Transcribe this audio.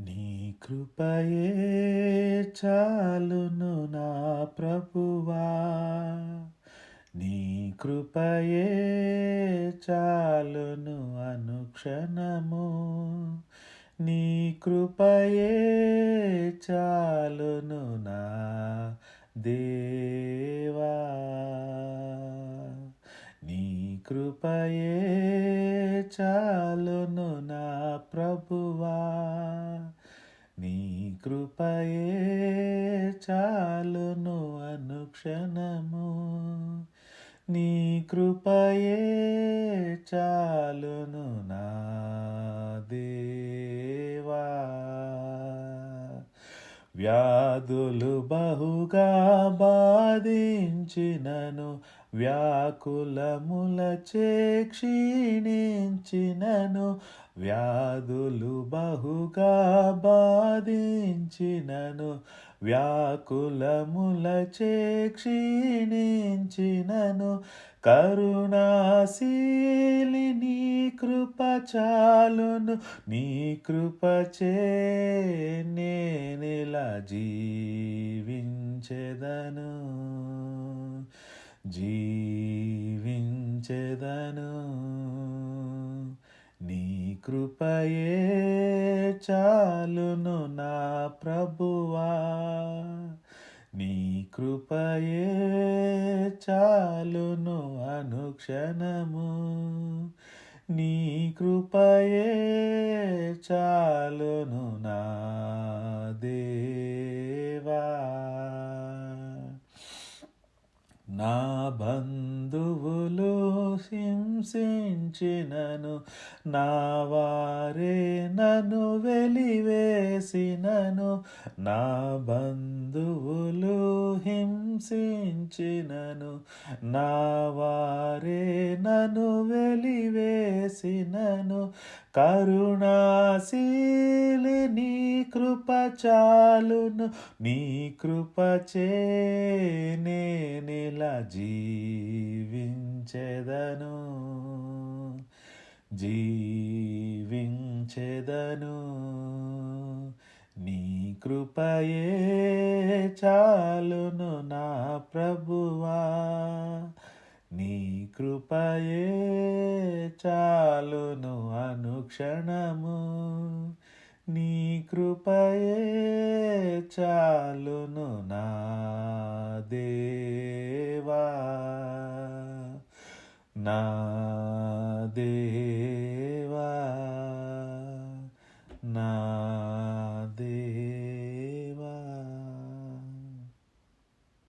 నీ కృపయే చాలును నా ప్రభువా. నీ కృపయే చాలును అనుక్షణము. నీ కృపయే చాలును నా దేవా. నీ కృపయే చాలును కృపయే చాలును అనుక్షణము. నీ కృపయే చాలును నా దేవా. వ్యాధులు బహుగా బాధించినను వ్యాకులముల క్షీణించినను వ్యాధులు బహుగా బాధించినను వ్యాకులముల క్షీణించినను కరుణాశీలి నీ కృప చాలును నీ కృపచే నేనిలా జీవించెదను. జీవించెదను. నీ కృపయే చాలును నా ప్రభువా. నీ కృపయే చాలును అనుక్షణము. నీ కృపయే చాలును నా నా బంధువులు హింసించినను నా వారే నన్ను వెలివేసినను నా బంధువులు హింసించినను నా వారే నన్ను వెలివేసినను కరుణాశీలి నీ కృప చాలును నీ కృపచే చే నేనిలా జీవించెదను జీవించెదను. నీ కృపయే చాలును నా ప్రభువా. నీ కృపయే చాలును అనుక్షణము. నీ కృపయే చాలును నా దేవా. నా దేవా